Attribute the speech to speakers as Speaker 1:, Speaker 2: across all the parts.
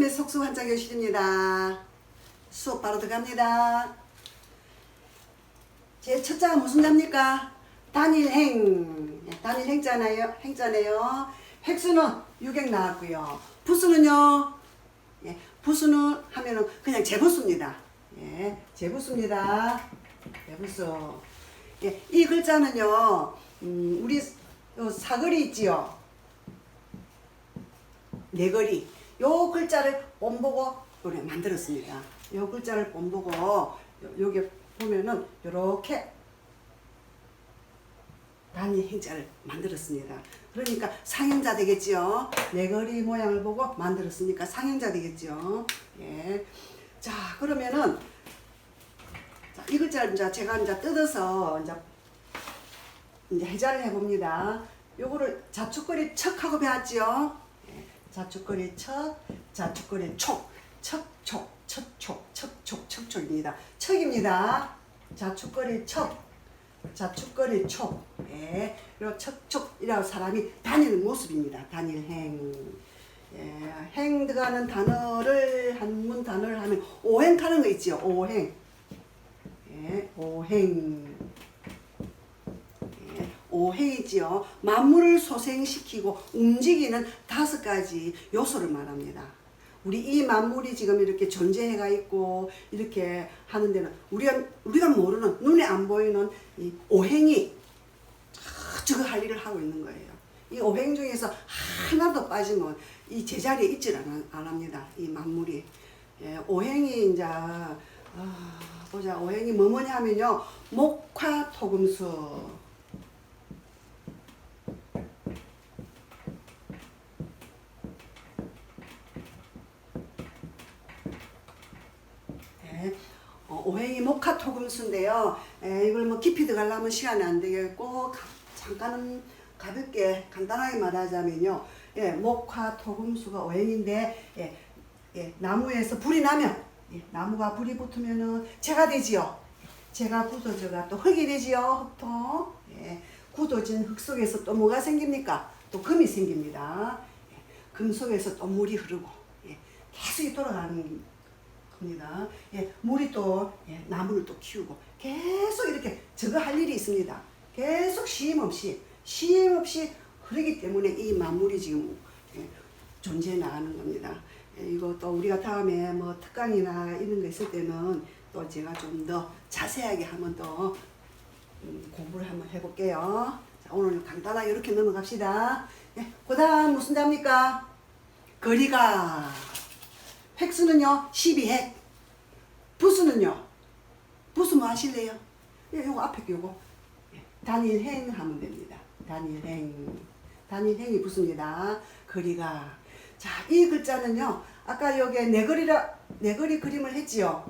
Speaker 1: 쌤의 속수 한자 교실입니다. 수업 바로 들어갑니다. 제 첫 자가 무슨 자입니까? 단일행. 예, 단일행자네요. 행자네요. 획수는 유객 나왔고요. 부수는요. 예, 부수는 하면은 그냥 제부수입니다. 예, 제부수입니다. 제부수. 예, 이 글자는요. 음, 우리 요 사거리 있지요. 네거리. 요 글자를 본보고 우리 만들었습니다. 요 글자를 본보고 요- 여기 보면은 요렇게 단위 행자를 만들었습니다. 그러니까 상형자 되겠지요. 네거리 모양을 보고 만들었으니까 상형자 되겠죠. 예. 자, 그러면은 자, 이 글자를 이제 제가 이제 뜯어서 이제 이제 해자를 해봅니다. 요거를 자축거리 척 하고 배웠지요. 예, 자축거리 척, 자축거리 촉, 척, 촉, 척, 촉, 척, 촉, 척, 촉입니다. 척입니다. 자축거리 척, 자축거리 촉. 예, 그리고 척, 촉이라고 사람이 다니는 모습입니다. 단일행. 예, 행 들어가는 단어를 한문 단어를 하면 오행 하는 거 있지요. 오행. 예, 오행. 예, 오행이지요. 만물을 소생시키고 움직이는 다섯 가지 요소를 말합니다. 우리 이 만물이 지금 이렇게 존재해가 있고 이렇게 하는 데는 우리가 우리가 모르는 눈에 안 보이는 이 오행이 저거 할 일을 하고 있는 거예요. 이 오행 중에서 하나도 빠지면 이 제자리에 있질 않, 안 합니다. 이 만물이 예, 오행이 이제 아, 보자 오행이 뭐뭐냐 하면요 목화 토금수 네. 어, 오행이 목화 토금수인데요. 에, 이걸 뭐 깊이 들어가려면 시간이 안 되겠고 가- 잠깐은 가볍게 간단하게 말하자면요. 예, 목화 토금수가 오행인데 예, 예, 나무에서 불이 나면 예, 나무가 불이 붙으면은 재가 되지요. 재가 굳어져가 또 흙이 되지요. 흙토. 예, 굳어진 흙 속에서 또 뭐가 생깁니까? 또 금이 생깁니다. 예, 금 속에서 또 물이 흐르고 예, 계속 이 돌아가는 겁니다. 예, 물이 또 예, 나무를 또 키우고 계속 이렇게 저거 할 일이 있습니다. 계속 쉼 없이 쉼 없이 흐르기 때문에 이 만물이 지금 예, 존재해 나가는 겁니다. 예, 이거 또 우리가 다음에 뭐 특강이나 이런 거 있을 때는 또 제가 좀 더 자세하게 한번 더 음, 공부를 한번 해볼게요. 자, 오늘 간단하게 이렇게 넘어갑시다. 예, 그 다음 무슨 답니까? 거리가 획수는요? 12획 부수는요? 부수 뭐 하실래요? 예, 요거 앞에 거 요거. 예, 단일행 하면 됩니다. 단일행. 단일행이 부수입니다. 거리가. 자 이 글자는요 아까 여기에 네거리라 네거리 그림을 했지요.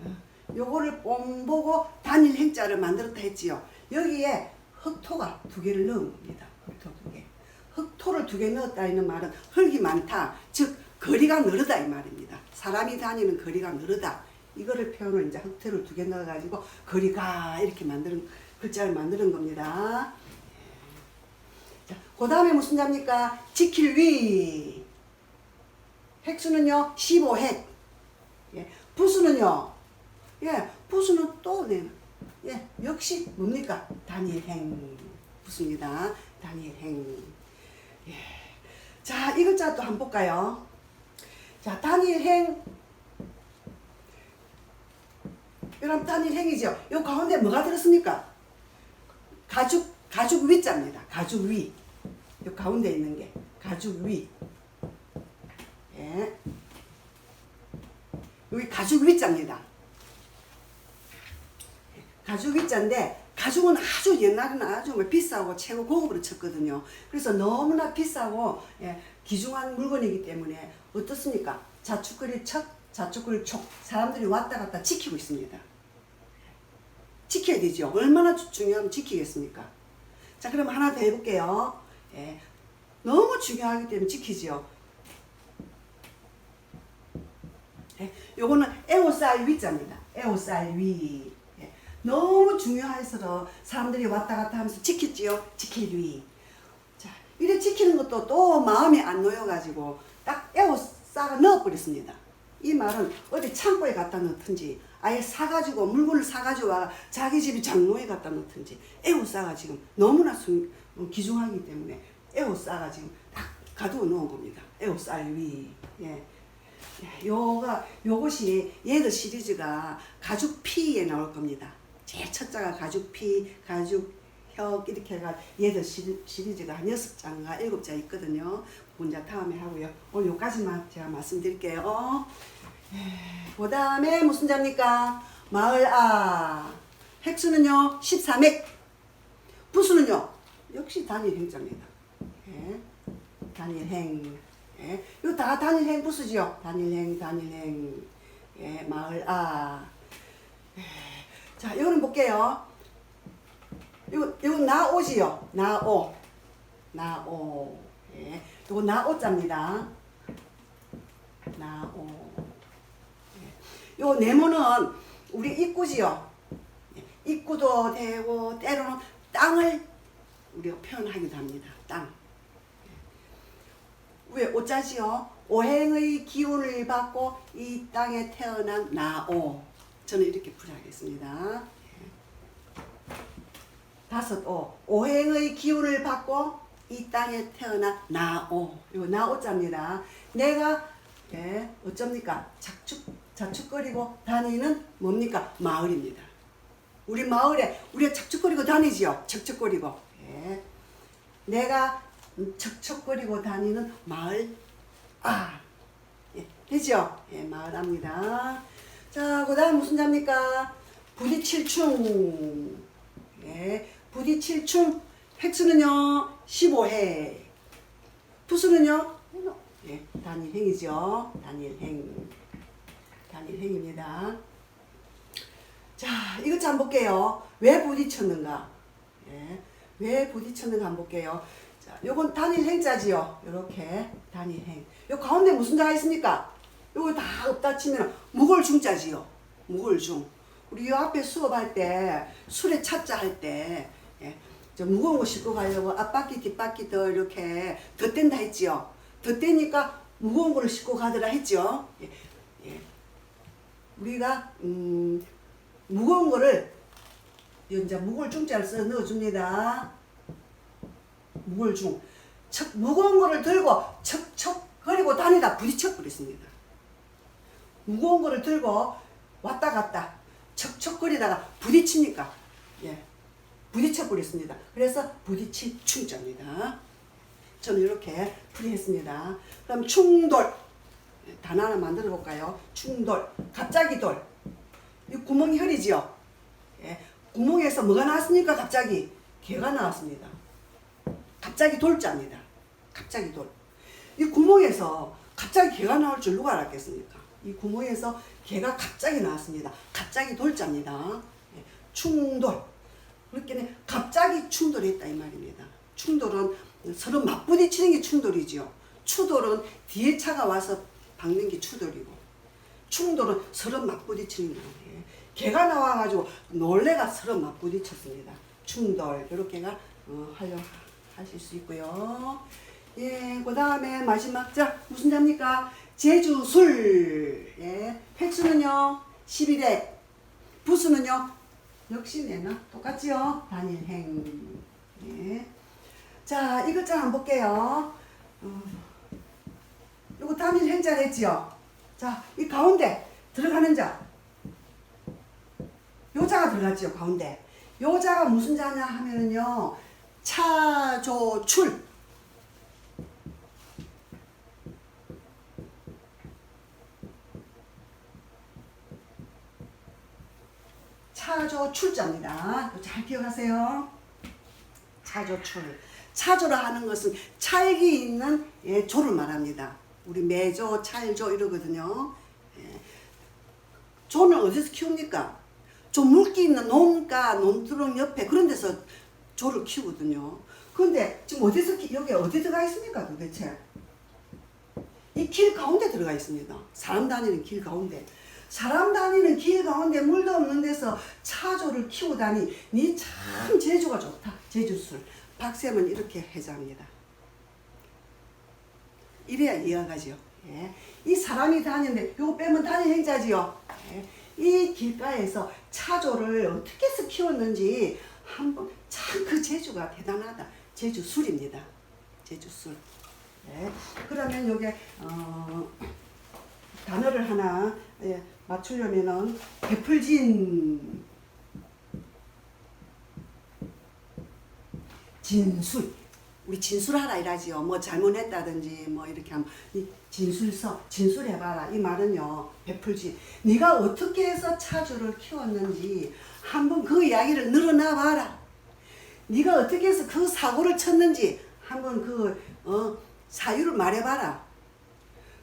Speaker 1: 어, 요거를 뽐보고 단일행자를 만들었다 했지요. 여기에 흑토가 두 개를 넣은 겁니다. 흑토 두개. 흑토를 두 개 넣었다 는 말은 흙이 많다. 즉 거리가 늘어다 이 말입니다. 사람이 다니는 거리가 늘어다. 이거를 표현을 이제 흑토를 두개 넣어가지고 거리가 이렇게 만드는 글자를 만드는 겁니다. 자, 그 다음에 무슨 자입니까? 지킬 위. 획수는요 15획. 예, 부수는요. 예, 부수는 또 네. 예, 역시 뭡니까? 단일행. 부수입니다. 단일행. 예. 자, 이 글자 또 한번 볼까요? 자, 단일행. 이런 단일행이죠. 요 가운데 뭐가 들었습니까? 가죽, 가죽 위자입니다. 가죽 위. 요 가운데 있는 게 가죽 위. 예. 여기 가죽 위자입니다. 가죽 위자인데 가죽은 아주 옛날에는 아주 뭐 비싸고 최고 고급으로 쳤거든요. 그래서 너무나 비싸고 예, 귀중한 물건이기 때문에 어떻습니까? 자축거리 척, 자축거리 촉 사람들이 왔다 갔다 지키고 있습니다. 지켜야 되죠. 얼마나 주- 중요하면 지키겠습니까? 자, 그럼 하나 더 해볼게요. 예, 너무 중요하기 때문에 지키지요. 예, 요거는 에오쌀 위자입니다. 에오쌀 위. 예, 너무 중요해서 사람들이 왔다 갔다 하면서 지켰지요. 지킬 위. 자, 이래 지키는 것도 또 마음에 안 놓여가지고 딱 에오쌀 싸가 넣어버렸습니다. 이 말은 어디 창고에 갖다 넣든지 아예 사가지고 물건을 사가지고 와 자기 집이 장로에 갖다 놓든지 에워 싸가 지금 너무나 순, 어, 귀중하기 때문에 에워 싸가 지금 딱 가두어 놓은 겁니다. 에워 쌀 위. 예. 예, 요가 요것이 얘들 시리즈가 가죽 피에 나올 겁니다. 제일 첫 자가 가죽 피, 가죽 혁 이렇게 해가 얘들 시리, 시리즈가 한 여섯 장과 일곱 장 있거든요. 문자 다음에 하고요. 오늘 요까지만 제가 말씀드릴게요. 그 다음에 무슨 자입니까? 마을 아. 획수는요, 13획. 부수는요, 역시 단일 행자입니다. 예. 단일 행. 예. 이거 다 단일 행 부수지요? 단일 행, 단일 행. 예, 마을 아. 예. 자, 이거는 볼게요. 이거, 이거 나오지요? 나오. 나오. 예. 이거 나오자입니다. 나오. 요 네모는 우리 입구지요. 입구도 되고 때로는 땅을 우리가 표현하기도 합니다. 땅. 왜 오자지요? 오행의 기운을 받고 이 땅에 태어난 나오. 저는 이렇게 풀이하겠습니다. 다섯 오. 오행의 기운을 받고 이 땅에 태어난 나오. 이거 나오자입니다. 내가 예, 어쩝니까? 자축, 자축거리고 다니는 뭡니까? 마을입니다. 우리 마을에 우리가 척척거리고 다니지요. 척척거리고. 예. 내가 척척거리고 다니는 마을 아 예, 되죠? 예, 마을합니다. 자, 그 다음 무슨 자입니까? 부디칠충. 예, 부디칠충 획수는요 15회. 부수는요 예, 단일행이죠. 단일행. 단일행입니다. 자, 이것 좀 볼게요. 왜 부딪혔는가? 예, 왜 부딪혔는가 한번 볼게요. 자, 요건 단일행자지요. 요렇게 단일행. 요 가운데 무슨 자가 있습니까? 요거 다 없다 치면 무골중자지요. 무골중. 우리 요 앞에 수업할 때 술에 차자 할 때 예, 저 무거운 거 싣고 가려고 앞바퀴 뒷바퀴 더 이렇게 덧댄다 했지요. 덧대니까 무거운 거를 싣고 가더라 했죠. 예, 예. 우리가 음, 무거운 거를 이제 무골 중자를 써 넣어줍니다. 무골 중. 척, 무거운 거를 들고 척척 거리고 다니다 부딪혀 버렸습니다. 무거운 거를 들고 왔다 갔다 척척 거리다가 부딪히니까 예 부딪혀 버렸습니다. 그래서 부딪힌 충자입니다. 저는 이렇게 풀이했습니다. 그럼 충돌 단 하나 만들어 볼까요? 충돌 갑자기 돌. 이 구멍이 흐리지요. 예, 구멍에서 뭐가 나왔습니까? 갑자기 개가 나왔습니다. 갑자기 돌자입니다. 갑자기 돌. 이 구멍에서 갑자기 개가 나올 줄 누가 알았겠습니까? 이 구멍에서 개가 갑자기 나왔습니다. 갑자기 돌자입니다. 예, 충돌. 그렇게 갑자기 충돌했다 이 말입니다. 충돌은 서로 맞부딪히는 게 충돌이지요. 추돌은 뒤에 차가 와서 박는 게 추돌이고 충돌은 서로 맞부딪히는 거예요. 개가 나와가지고 놀래가 서로 맞부딪혔습니다. 충돌 이렇게가 어, 활용하실 수 있고요. 예, 그 다음에 마지막 자 무슨 자입니까? 제주술. 예, 획수는요 11회, 부수는요 역시 내나 똑같지요. 단일행. 예. 자 이것 좀 한번 볼게요. 어, 이거 단일 행 자 했지요. 자, 이 가운데 들어가는 자. 요 자가 들어갔지요, 가운데. 요 자가 무슨 자냐 하면은요, 차조출. 차조 출자입니다. 이거 잘 기억하세요. 차조 출. 차조라 하는 것은 찰기 있는 예, 조를 말합니다. 우리 매조, 찰조 이러거든요. 예. 조는 어디서 키웁니까? 좀 물기 있는 논가, 논두렁 옆에 그런 데서 조를 키우거든요. 그런데 지금 어디서 키, 여기 어디 들어가 있습니까 도대체? 이 길 가운데 들어가 있습니다. 사람 다니는 길 가운데. 사람 다니는 길 가운데 물도 없는 데서 차조를 키우다니 니 참 제주가 좋다. 제주술. 박쌤은 이렇게 해자합니다. 이래야 이해가죠. 예. 이 사람이 다니는데 요거 빼면 단일 행자지요. 예. 이 길가에서 차조를 어떻게 해서 키웠는지 한번 참 그 제주가 대단하다. 제주 술입니다. 제주 술. 예. 그러면 요게 어, 단어를 하나 예, 맞추려면은 배풀진. 진술. 우리 진술하라 이라지요. 뭐 잘못했다든지 뭐 이렇게 하면 이 진술서 진술해봐라. 이 말은요 베풀지. 네가 어떻게 해서 차주를 키웠는지 한번 그 이야기를 늘어놔봐라. 네가 어떻게 해서 그 사고를 쳤는지 한번 그 어, 사유를 말해봐라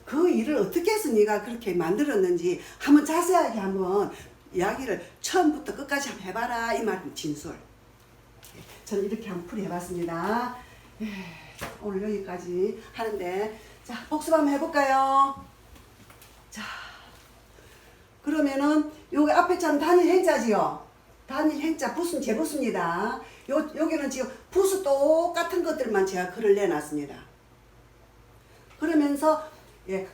Speaker 1: 그 일을 어떻게 해서 네가 그렇게 만들었는지 한번 자세하게 한번 이야기를 처음부터 끝까지 한번 해봐라 이 말은 진술 저는 이렇게 한번 풀이 해봤습니다. 예, 오늘 여기까지 하는데 자 복습 한번 해볼까요? 자 그러면은 여기 앞에 참 단일 행자지요. 단일 행자 부수는 재부수입니다. 요 여기는 지금 부수 똑같은 것들만 제가 글을 내놨습니다. 그러면서 예,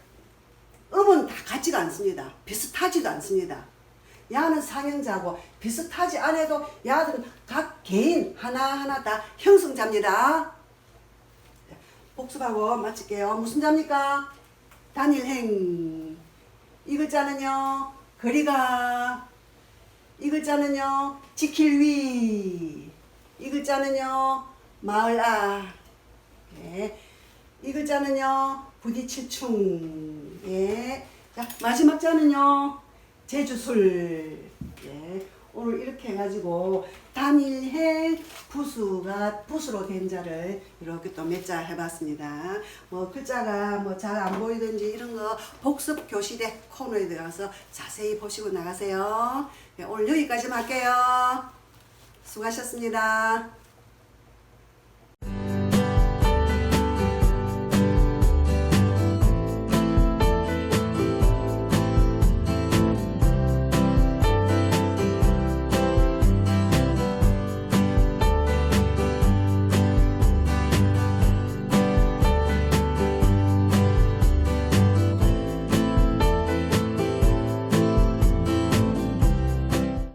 Speaker 1: 음은 다 같지가 않습니다. 비슷하지도 않습니다. 야는 상형자고 비슷하지 않아도 야들은 각 개인 하나하나 다 형성자입니다. 복습하고 마칠게요. 무슨 자입니까? 단일행. 이 글자는요, 거리가. 이 글자는요, 지킬 위. 이 글자는요, 마을 아. 예. 이 글자는요, 부딪힐 충. 예. 자, 마지막 자는요, 제주술. 예. 오늘 이렇게 해가지고 단일해 부수가 부수로 된 자를 이렇게 또 몇 자 해봤습니다. 뭐 글자가 뭐 잘 안 보이든지 이런 거 복습 교실에 코너에 들어가서 자세히 보시고 나가세요. 네, 오늘 여기까지 할게요. 수고하셨습니다.